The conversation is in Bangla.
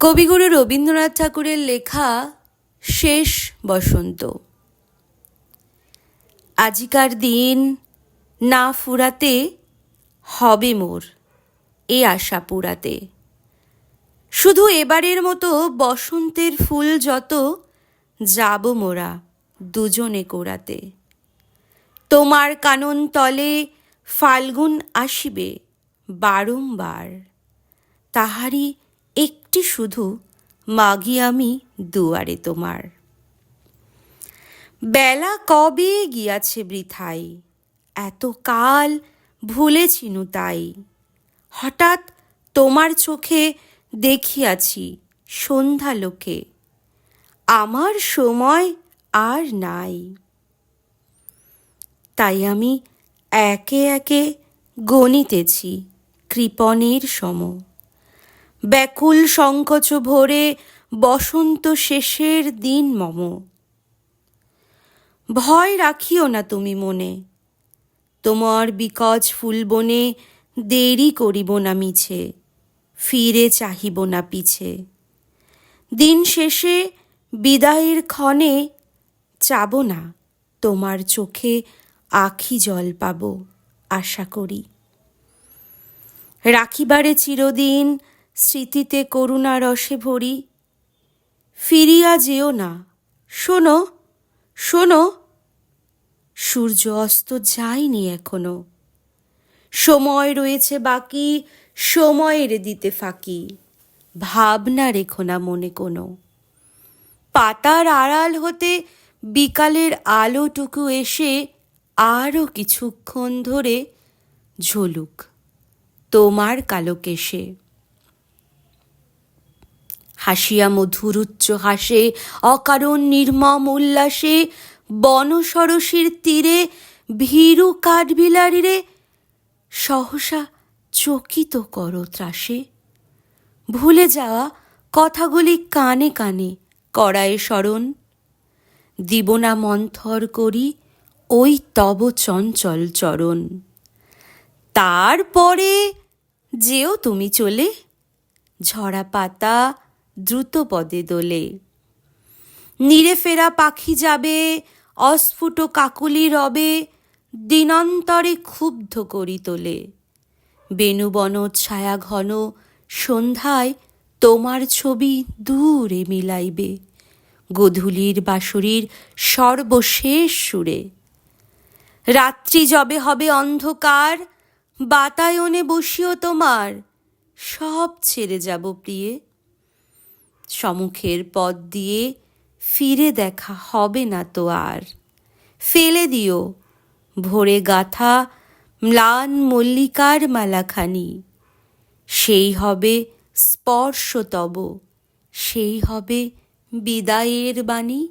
কবিগুরু রবীন্দ্রনাথ ঠাকুরের লেখা শেষ বসন্ত। আজিকার দিন না ফুরাতে হবে মোর এ আশা পুরাতে। শুধু এবারের মতো বসন্তের ফুল যত, যাব মোরা দুজনে কোরাতে। তোমার কানন তলে ফাল্গুন আসিবে বারংবার, তাহারই একটি শুধু, মাগি আমি দুয়ারে তোমার। বেলা কবে গিয়াছে বৃথাই, এত কাল ভুলেছিনু তাই। হঠাৎ তোমার চোখে দেখিয়াছি সন্ধ্যা লোকে, আমার সময় আর নাই। তাই আমি একে একে গণিতেছি, কৃপণের সম। ব্যাকুল সংকোচ ভরে বসন্ত শেষের দিন মম। ভয় রাখিও না তুমি মনে, তোমার বিকজ ফুলবনে দেরি করিব না মিছে, ফিরে চাহিব না পিছে। দিন শেষে বিদায়ের ক্ষণে চাব না, তোমার চোখে আখি জল পাব, আশা করি। রাখিবারে চিরদিন স্মৃতিতে করুণা রসে ভরি। ফিরিয়া যেও না। শোনো শোনো, সূর্য অস্ত যায়নি এখনও। সময় রয়েছে বাকি, সময়ের দিতে ফাঁকি। ভাবনা রেখো না মনে কোনো। পাতার আড়াল হতে বিকালের আলোটুকু এসে আরও কিছুক্ষণ ধরে ঝলুক তোমার কালো কেশে হাসিয়া মধুর উচ্চ হাসে, অকারণ নির্মম উল্লাসে বনসরসীর তীরে, ভীরু কাঠবিলারিরে সহসা চকিত কর ত্রাসে। ভুলে যাওয়া কথাগুলি কানে কানে করায় স্মরণ। দিব না মন্থর করি, ওই তব চঞ্চল চরণ। তারপরে যেও তুমি চলে, ঝরা পাতা দ্রুত পদে দোলে। নিরে ফেরা পাখি যাবে, অস্ফুট কাকুলি রবে, দিনান্তরে ক্ষুব্ধ করি তোলে। বেণুবন ছায়া ঘন, সন্ধ্যায় তোমার ছবি দূরে মিলাইবে। গধূলির বাঁশরীর সর্বশেষ সুরে। রাত্রি যবে হবে অন্ধকার, বাতায়নে বসিও তোমার, সব ছেড়ে যাব প্রিয়ে। সম্মুখের পথ দিয়ে ফিরে দেখা হবে না তো আর। ফেলে দিও ভোরে গাথা ম্লান মল্লিকার মালাখানি। সেই হবে স্পর্শতব, সেই হবে বিদায়ের বাণী।